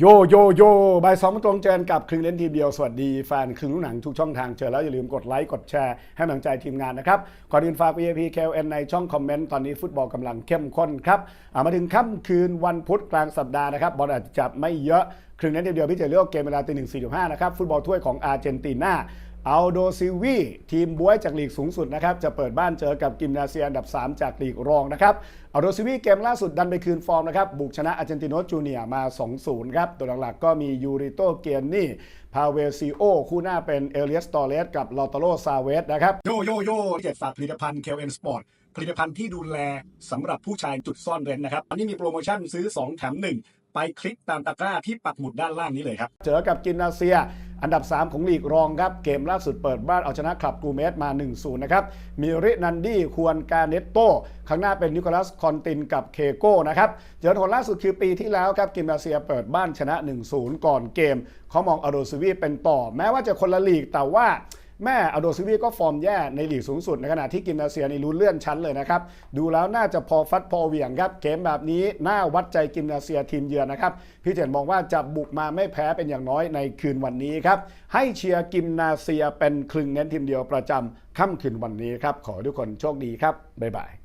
โยโยโยบ่ายสองตรงเจอกับครึ่งเล่นทีเดียว สวัสดีแฟนครึ่งลูกหนังทุกช่องทางเจอแล้วอย่าลืมกดไลค์ กดแชร์ให้กำลังใจทีมงานนะครับ ก่อนอื่นฝาก VIP KLN ในช่องคอมเมนต์ ตอนนี้ฟุตบอลกำลังเข้มข้นครับามาถึงค่ำคืนวันพุธกลางสัปดาห์นะครับ บอลอาจจะจับไม่เยอะครึ่งเล่นทีเดียวพี่จะเลือกเกมเวลาตีหนึ่งสี่สิบห้านะครับ ฟุตบอลถ้วยของอาร์เจนตินา อัลโดซิวีทีมบวยจากลีกสูงสุดนะครับ จะเปิดบ้านเจอกับกิมนาเซียอันดับ 3 จากลีกรองนะครับอัลโดซิวีเกมล่าสุดดันไปคืนฟอร์มนะครับ บุกชนะอาร์เจนติโนจูเนียร์มา 2-0 ครับ ตัวหลักๆก็มียูริโตเกียนนี่ พาเวซิโอ คู่หน้าเป็นเอเลียสตอเรสกับลอตาโลซาเวสนะครับ โยโยโย่เจ็ดฝากผลิตภัณฑ์ KLN Sport ผลิตภัณฑ์ที่ดูแลสำหรับผู้ชายจุดซ่อนเร้นนะครับอันนี้มีโปรโมชั่นซื้อ 2 แถม 1 ไปคลิกตามตะกร้าที่ปักหมุดด้านล่างนี้เลยครับเจอกับกินนาเซีย อันดับ 3 ของลีกรองครับ เกมล่าสุดเปิดบ้านเอาชนะคลับกูเมสมา 1-0 นะครับ มีรินันดี้ควรกาเนตโต ข้างหน้าเป็นนิโคลัสคอนตินกับเคโก้นะครับเจอผลล่าสุดคือปีที่แล้วครับกิมนาเซียเปิดบ้านชนะ 1-0 ก่อนเกมเขามองอโดซูวีเป็นต่อ แม้ว่าจะคนละลีกแต่ว่า แม่อโดซิวีก็ฟอร์มแย่ในลีกสูงสุดในขณะที่กิมนาเซียนี่ลุ้นเลื่อนชั้นเลยนะครับ ดูแล้วน่าจะพอฟัดพอเหวี่ยงครับ เกมแบบนี้น่าวัดใจกิมนาเซียทีมเยือนนะครับ พี่เจนมองว่าจะบุกมาไม่แพ้เป็นอย่างน้อยในคืนวันนี้ครับ ให้เชียร์กิมนาเซียเป็นคลึงเน้นทีมเดียวประจำค่ำคืนวันนี้ครับ ขอทุกคนโชคดีครับบ๊ายบาย